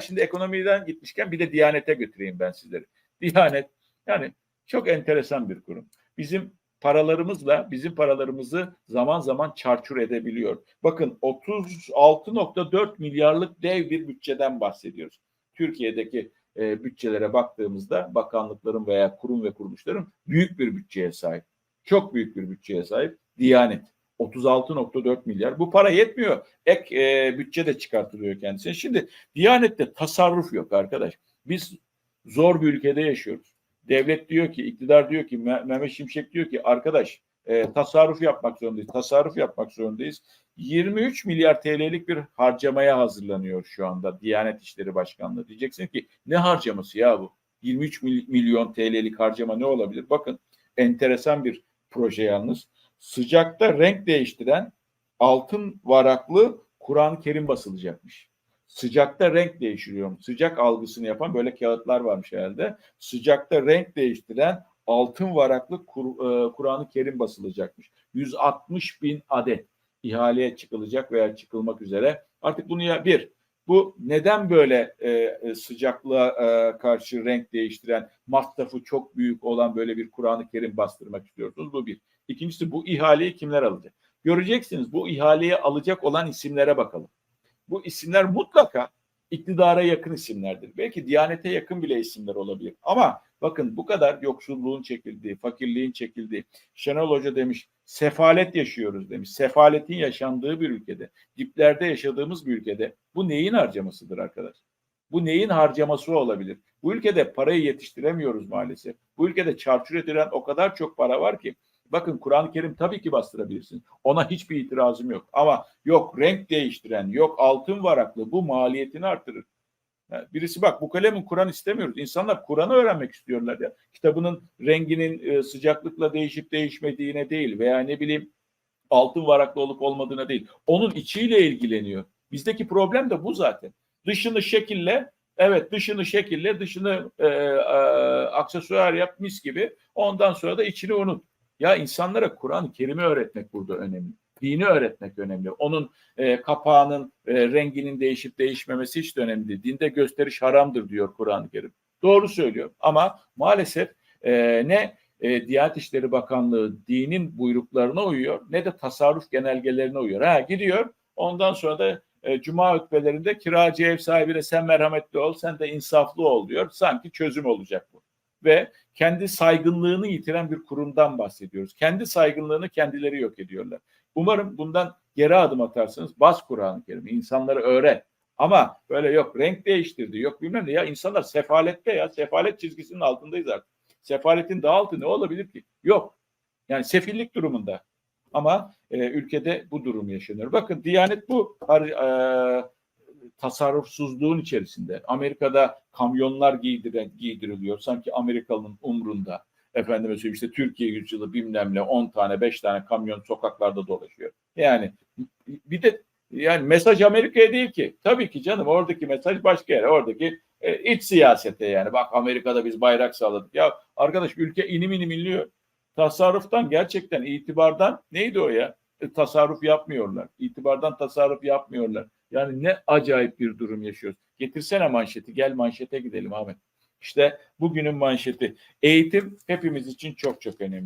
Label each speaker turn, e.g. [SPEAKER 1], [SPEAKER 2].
[SPEAKER 1] Şimdi ekonomiden gitmişken bir de Diyanet'e götüreyim ben sizleri. Diyanet yani çok enteresan bir kurum. Bizim paralarımızla bizim paralarımızı zaman zaman çarçur edebiliyor. Bakın 36.4 milyarlık dev bir bütçeden bahsediyoruz. Türkiye'deki e, bütçelere baktığımızda bakanlıkların veya kurum ve kuruluşların büyük bir bütçeye sahip. Çok büyük bir bütçeye sahip. Diyanet 36.4 milyar. Bu para yetmiyor. Ek e, bütçe de çıkartılıyor kendisine. Şimdi Diyanet'te tasarruf yok arkadaş. Biz zor bir ülkede yaşıyoruz. Devlet diyor ki, iktidar diyor ki, Me- Mehmet Şimşek diyor ki arkadaş e, tasarruf yapmak zorundayız. Tasarruf yapmak zorundayız. 23 milyar TL'lik bir harcamaya hazırlanıyor şu anda Diyanet İşleri Başkanlığı. Diyeceksin ki ne harcaması ya bu? 23 mil- milyon TL'lik harcama ne olabilir? Bakın enteresan bir proje yalnız. Sıcakta renk değiştiren altın varaklı Kur'an-ı Kerim basılacakmış. Sıcakta renk değiştiriyor. Sıcak algısını yapan böyle kağıtlar varmış herhalde. Sıcakta renk değiştiren altın varaklı e, Kur'an-ı Kerim basılacakmış. 160 bin adet ihaleye çıkılacak veya çıkılmak üzere. Artık bunu ya bir, bu neden böyle e, e, sıcaklığa e, karşı renk değiştiren, masrafı çok büyük olan böyle bir Kur'an-ı Kerim bastırmak istiyorsunuz? Bu bir. İkincisi bu ihaleyi kimler alacak? Göreceksiniz bu ihaleyi alacak olan isimlere bakalım. Bu isimler mutlaka iktidara yakın isimlerdir. Belki Diyanete yakın bile isimler olabilir. Ama bakın bu kadar yoksulluğun çekildiği, fakirliğin çekildiği. Şenol Hoca demiş sefalet yaşıyoruz demiş. Sefaletin yaşandığı bir ülkede, diplerde yaşadığımız bir ülkede bu neyin harcamasıdır arkadaş? Bu neyin harcaması olabilir? Bu ülkede parayı yetiştiremiyoruz maalesef. Bu ülkede çarçur edilen o kadar çok para var ki Bakın Kur'an-ı Kerim tabii ki bastırabilirsiniz. Ona hiçbir itirazım yok. Ama yok renk değiştiren, yok altın varaklı bu maliyetini artırır. Birisi bak bu kalemin Kur'an istemiyoruz. İnsanlar Kur'an'ı öğrenmek istiyorlar ya. Kitabının renginin e, sıcaklıkla değişip değişmediğine değil veya ne bileyim altın varaklı olup olmadığına değil. Onun içiyle ilgileniyor. Bizdeki problem de bu zaten. Dışını şekille Evet dışını şekille dışını e, e, aksesuar yap mis gibi ondan sonra da içini unut. Ya insanlara Kur'an-ı Kerim'i öğretmek burada önemli. Dini öğretmek önemli. Onun e, kapağının e, renginin değişip değişmemesi hiç de önemli değil. Dinde gösteriş haramdır diyor Kur'an-ı Kerim. Doğru söylüyor ama maalesef e, ne e, Diyanet İşleri Bakanlığı dinin buyruklarına uyuyor ne de tasarruf genelgelerine uyuyor. Ha gidiyor ondan sonra da e, cuma hutbelerinde kiracı ev sahibine sen merhametli ol sen de insaflı ol diyor. Sanki çözüm olacak bu. Ve kendi saygınlığını yitiren bir kurumdan bahsediyoruz. Kendi saygınlığını kendileri yok ediyorlar. Umarım bundan geri adım atarsınız. Bas Kur'an-ı Kerim'i, insanları öğret. Ama böyle yok renk değiştirdi, yok bilmem ne. Ya insanlar sefalette ya, sefalet çizgisinin altındayız artık. Sefaletin daha altı ne olabilir ki? Yok. Yani sefillik durumunda. Ama e, ülkede bu durum yaşanıyor. Bakın Diyanet bu e, tasarrufsuzluğun içerisinde. Amerika'da kamyonlar giydire, giydiriliyor. Sanki Amerikalı'nın umrunda. Efendime söyleyeyim işte Türkiye yüzyılı bilmem ne 10 tane 5 tane kamyon sokaklarda dolaşıyor. Yani bir de yani mesaj Amerika'ya değil ki. Tabii ki canım oradaki mesaj başka yere. Oradaki e, iç siyasete yani. Bak Amerika'da biz bayrak salladık. Ya arkadaş ülke inim inim inliyor. Tasarruftan gerçekten itibardan neydi o ya? E, tasarruf yapmıyorlar. İtibardan tasarruf yapmıyorlar. Yani ne acayip bir durum yaşıyoruz. Getirsene manşeti. Gel manşete gidelim Ahmet. İşte bugünün manşeti. Eğitim hepimiz için çok çok önemli.